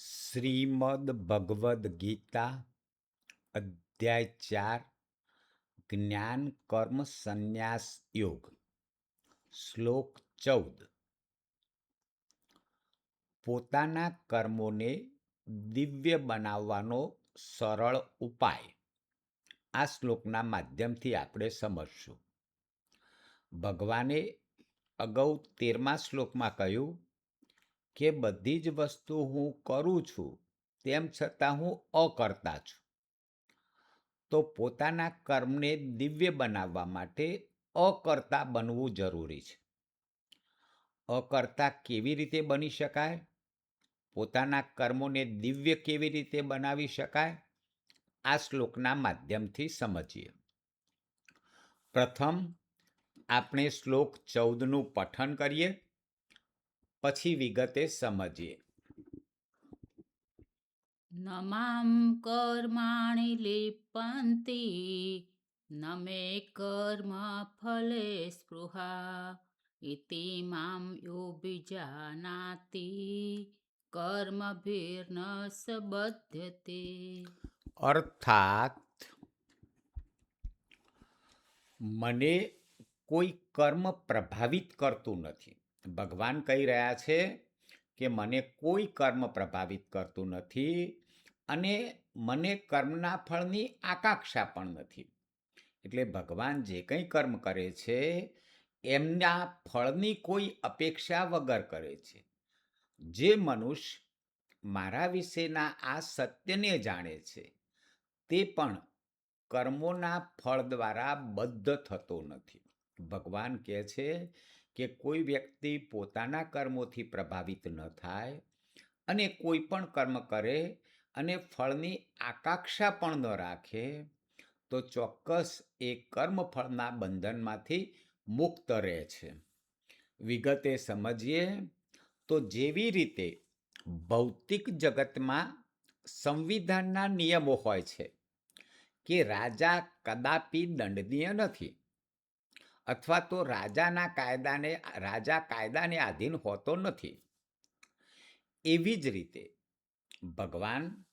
શ્રીમદ ભગવદ્ ગીતા, અધ્યાય ચાર, જ્ઞાન કર્મ સંન્યાસ યોગ, શ્લોક ચૌદ. પોતાના કર્મોને દિવ્ય બનાવવાનો સરળ ઉપાય. આ શ્લોકના માધ્યમથી આપણે સમજશું. ભગવાને અગાઉ તેરમા શ્લોકમાં કહ્યું કે બધી જ વસ્તુ હું કરું છું, તેમ છતાં હું અકર્તા છું. તો પોતાના કર્મને દિવ્ય બનાવવા માટે અકર્તા બનવું જરૂરી છે. અકર્તા કેવી રીતે બની શકાય? પોતાના કર્મોને દિવ્ય કેવી રીતે બનાવી શકાય? આ શ્લોકના માધ્યમથી સમજીએ. પ્રથમ, આપણે શ્લોક ચૌદનું પઠન કરીએ. પછી વિગતે સમજીએ. નમામ કર્માણી લિપંતી નમે કર્મ ફલે સ્પૃહા ઇતિ માં યોબિજાનાતિ કર્મભીર્ન સબધ્યતે અર્થાત મને કોઈ કર્મ પ્રભાવિત કરતું નથી. ભગવાન કહી રહ્યા છે કે મને કોઈ કર્મ પ્રભાવિત કરતું નથી અને મને કર્મના ફળની આકાંક્ષા પણ નથી. એટલે ભગવાન જે કંઈ કર્મ કરે છે, એમના ફળની કોઈ અપેક્ષા વગર કરે છે. જે મનુષ્ય મારા વિશેના આ સત્યને જાણે છે, તે પણ કર્મોના ફળ દ્વારા બદ્ધ થતો નથી. ભગવાન કહે છે કે કોઈ વ્યક્તિ પોતાના કર્મોથી પ્રભાવિત ન થાય અને કોઈ પણ કર્મ કરે અને ફળની આકાંક્ષા પણ ન રાખે, તો ચોક્કસ એ કર્મફળના બંધનમાંથી મુક્ત રહે છે. વિગતે સમજીએ, તો જેવી રીતે ભૌતિક જગતમાં સંવિધાનના નિયમો હોય છે કે રાજા કદાપી દંડનીય નથી અથવા તો રાજાના કાયદાને, રાજા કાયદાને આધીન હોતો નથી. એવી જ રીતે ભગવાન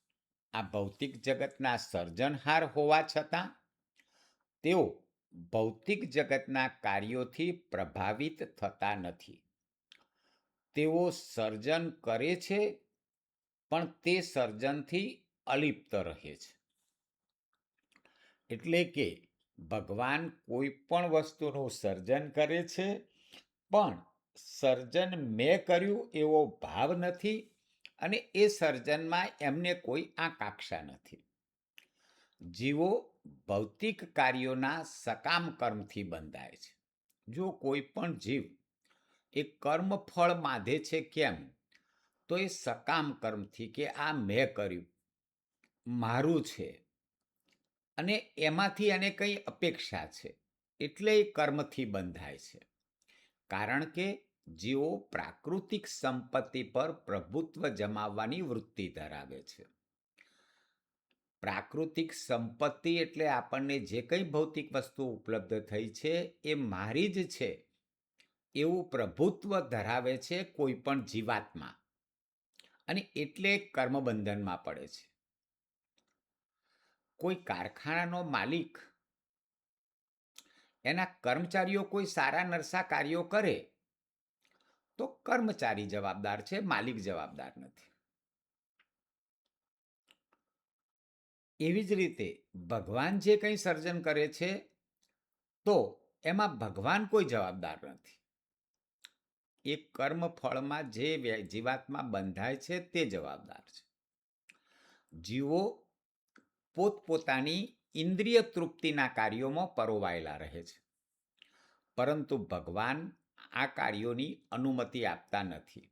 આ ભૌતિક જગતના સર્જનહાર હોવા છતાં તેઓ ભૌતિક જગતના કાર્યોથી પ્રભાવિત થતા નથી. તેઓ સર્જન કરે છે, પણ તે સર્જનથી અલિપ્ત રહે છે. એટલે કે ભગવાન કોઈ પણ વસ્તુનું સર્જન કરે છે, પણ સર્જન મેં કર્યું એવો ભાવ નથી અને એ સર્જનમાં એમને કોઈ આકાંક્ષા નથી. જીવો ભૌતિક કાર્યોના સકામ કર્મથી બંધાય છે. જો કોઈ પણ જીવ એ કર્મ ફળ બાંધે છે કેમ? તો એ સકામ કર્મથી કે આ મેં કર્યું, મારું છે અને એમાંથી એને કંઈ અપેક્ષા છે? એટલે એ કર્મથી બંધાય છે. કારણ કે જેઓ પ્રાકૃતિક સંપત્તિ પર પ્રભુત્વ જમાવવાની વૃત્તિ ધરાવે છે. પ્રાકૃતિક સંપત્તિ એટલે આપણને જે કંઈ ભૌતિક વસ્તુ ઉપલબ્ધ થઈ છે એ મારી જ છે. એવું પ્રભુત્વ ધરાવે છે કોઈ પણ જીવાત્મા. અને એટલે કર્મબંધનમાં પડે છે. કોઈ કારખાનાનો માલિક એના કર્મચારીઓ કોઈ સારા નરસા કાર્યો કરે, તો કર્મચારી જવાબદાર છે, માલિક જવાબદાર નથી. એવી જ રીતે ભગવાન જે કંઈ સર્જન કરે છે, તો એમાં ભગવાન કોઈ જવાબદાર નથી. એ કર્મ ફળમાં જે જીવાતમાં બંધાય છે, તે જવાબદાર છે. જીવો પોતપોતાની ઇન્દ્રિય તૃપ્તિના કાર્યોમાં પરોવાયેલા રહે છે. પરંતુ ભગવાન આ કાર્યોની અનુમતિ આપતા નથી.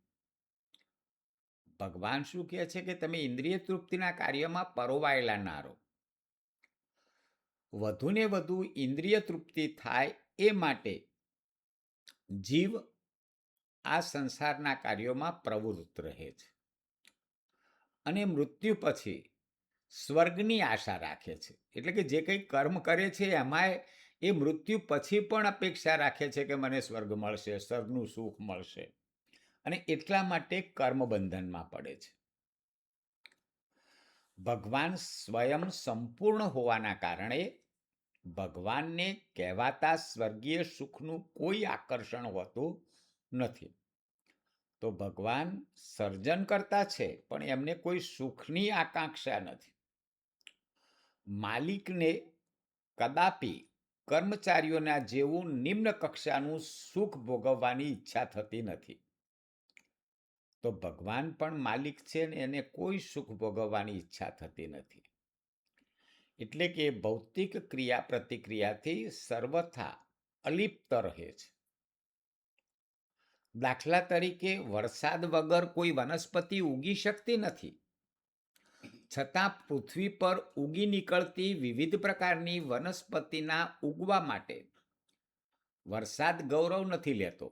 ભગવાન શું કહે છે કે તમે ઇન્દ્રિય તૃપ્તિના કાર્યમાં પરોવાયેલા ના રહો. વધુને વધુ ઇન્દ્રિય તૃપ્તિ થાય એ માટે જીવ આ સંસારના કાર્યોમાં પ્રવૃત્ત રહે છે. અને મૃત્યુ પછી સ્વર્ગની આશા રાખે છે. એટલે કે જે કંઈ કર્મ કરે છે એમાંય એ મૃત્યુ પછી પણ અપેક્ષા રાખે છે કે મને સ્વર્ગ મળશે, સ્વર્ગનું સુખ મળશે. અને એટલા માટે કર્મ બંધનમાં પડે છે. ભગવાન સ્વયં સંપૂર્ણ હોવાના કારણે ભગવાનને કહેવાતા સ્વર્ગીય સુખનું કોઈ આકર્ષણ હોતું નથી. તો ભગવાન સર્જન કરતા છે, પણ એમને કોઈ સુખની આકાંક્ષા નથી. માલિકને કદાપી કર્મચારીઓના જેવું નિમ્ન કક્ષાનું સુખ ભોગવવાની ઈચ્છા થતી નથી. તો ભગવાન પણ માલિક છે ને એને કોઈ સુખ ભોગવવાની ઈચ્છા થતી નથી. એટલે કે ભૌતિક ક્રિયા પ્રતિક્રિયાથી સર્વથા અલિપ્ત રહે છે. દાખલા તરીકે વરસાદ વગર કોઈ વનસ્પતિ ઉગી શકતી નથી. છતાં પૃથ્વી પર ઉગી નીકળતી વિવિધ પ્રકારની વનસ્પતિના ઉગવા માટે વરસાદ ગૌરવ નથી લેતો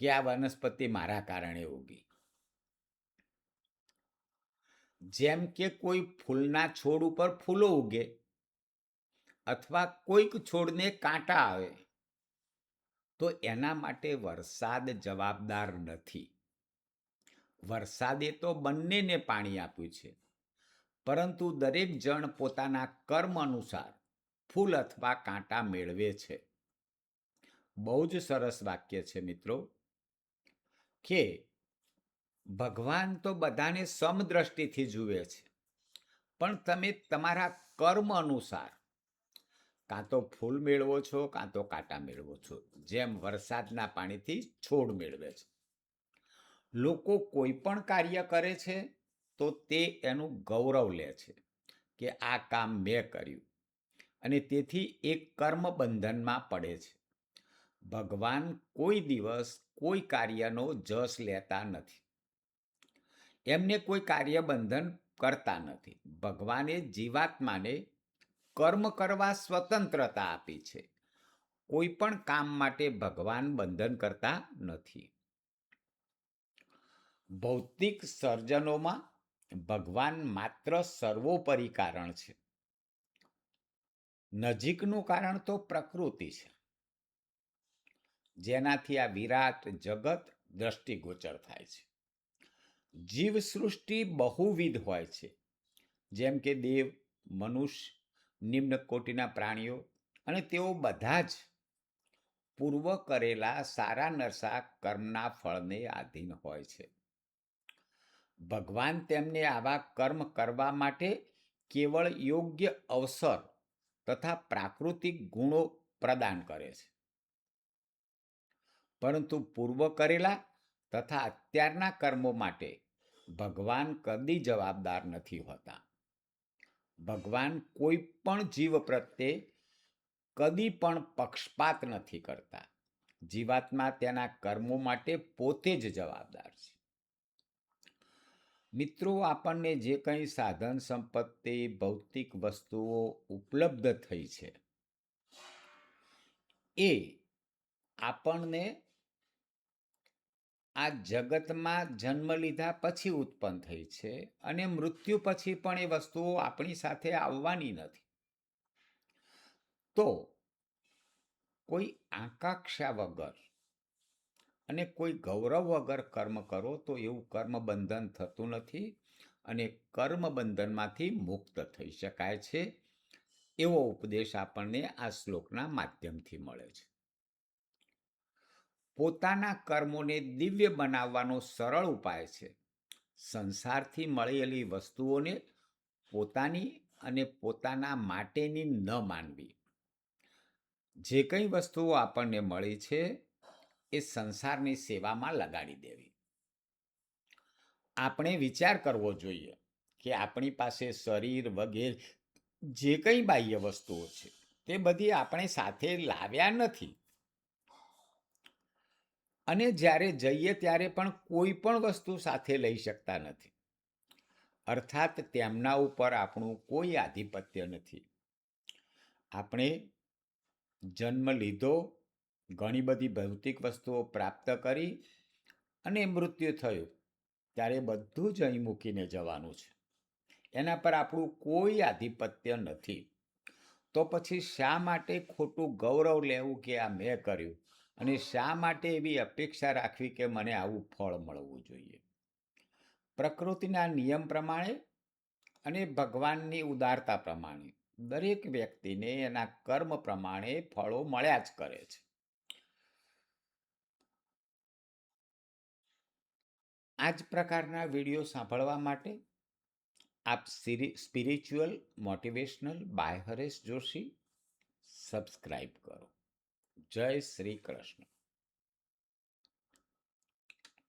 કે આ વનસ્પતિ મારા કારણે ઉગી. જેમ કે કોઈ ફૂલના છોડ ઉપર ફૂલો ઉગે અથવા કોઈક છોડને કાંટા આવે તો એના માટે વરસાદ જવાબદાર નથી. વરસાદે તો બંનેને પાણી આપ્યું છે. પરંતુ દરેક જણ પોતાના કર્મ અનુસાર ફૂલ અથવા કાંટા મેળવે છે. બહુ જ સરસ વાક્ય છે મિત્રો. કે ભગવાન તો બધાને સમદ્રષ્ટિથી જુએ છે. પણ તમે તમારા કર્મ અનુસાર કાં તો ફૂલ મેળવો છો, કાં તો કાંટા મેળવો છો. જેમ વરસાદના પાણીથી છોડ મેળવે છે. લોકો કોઈ પણ કાર્ય કરે છે, તો તે એનું ગૌરવ લે છે કે આ કામ મેં કર્યું. અને તેથી એક કર્મ બંધનમાં પડે છે. ભગવાન કોઈ દિવસ કોઈ કાર્યનો જસ લેતા નથી. એમને કોઈ કાર્ય બંધન કરતા નથી. ભગવાને જીવાત્માને કર્મ કરવા સ્વતંત્રતા આપી છે. કોઈ પણ કામ માટે ભગવાન બંધન કરતા નથી. ભૌતિક સર્જનોમાં ભગવાન માત્ર સર્વોપરી કારણ છે. નજીકનું કારણ તો પ્રકૃતિ છે. જેનાથી આ વિરાટ જગત દ્રષ્ટિગોચર થાય છે. જીવ સૃષ્ટિ બહુવિધ હોય છે. જેમ કે દેવ, મનુષ્ય, નિમ્ન કોટીના પ્રાણીઓ અને તેઓ બધા જ પૂર્વ કરેલા સારા નરસા કર્મના ફળને આધીન હોય છે. ભગવાન તેમને આવા કર્મ કરવા માટે કેવળ યોગ્ય અવસર તથા પ્રાકૃતિક ગુણો પ્રદાન કરે છે. પરંતુ પૂર્વ કરેલા તથા અત્યારના કર્મો માટે ભગવાન કદી જવાબદાર નથી હોતા. ભગવાન કોઈ પણ જીવ પ્રત્યે કદી પણ પક્ષપાત નથી કરતા. જીવાત્મા તેના કર્મો માટે પોતે જ જવાબદાર છે. મિત્રો, આપણને જે કંઈ સાધન, સંપત્તિ, ભૌતિક વસ્તુઓ ઉપલબ્ધ થઈ છે, એ આપણને આ જગતમાં જન્મ લીધા પછી ઉત્પન્ન થઈ છે અને મૃત્યુ પછી પણ એ વસ્તુઓ આપણી સાથે આવવાની નથી. તો કોઈ આકાંક્ષા વગર અને કોઈ ગૌરવ વગર કર્મ કરો તો એવું કર્મ બંધન થતું નથી અને કર્મ બંધનમાંથી મુક્ત થઈ શકાય છે. એવો ઉપદેશ આપણને આ શ્લોકના માધ્યમથી મળે છે. પોતાના કર્મોને દિવ્ય બનાવવાનો સરળ ઉપાય છે. સંસારથી મળેલી વસ્તુઓને પોતાની અને પોતાના માટેની ન માનવી. જે કંઈ વસ્તુઓ આપણને મળી છે એ સંસારની સેવામાં લગાડી દેવી. આપણે વિચાર કરવો જોઈએ કે આપણી પાસે શરીર વગેરે જે કંઈ બાહ્ય વસ્તુઓ છે, તે બધી આપણે સાથે લાવ્યા નથી. અને જ્યારે જઈએ ત્યારે પણ કોઈ પણ વસ્તુ સાથે લઈ શકતા નથી. અર્થાત તેમના ઉપર આપણું કોઈ આધિપત્ય નથી. આપણે જન્મ લીધો ઘણી બધી ભૌતિક વસ્તુઓ પ્રાપ્ત કરી અને મૃત્યુ થયું. ત્યારે બધું જ અહીં મૂકીને જવાનું છે. એના પર આપણું કોઈ આધિપત્ય નથી. તો પછી શા માટે ખોટું ગૌરવ લેવું કે આ મેં કર્યું? અને શા માટે એવી અપેક્ષા રાખવી કે મને આવું ફળ મળવું જોઈએ? પ્રકૃતિના નિયમ પ્રમાણે અને ભગવાનની ઉદારતા પ્રમાણે દરેક વ્યક્તિને એના કર્મ પ્રમાણે ફળો મળ્યા જ કરે છે. આ જ પ્રકારના વીડિયો સાંભળવા માટે આપ spiritual, motivational by Haresh Joshi subscribe કરો. જય શ્રી કૃષ્ણ.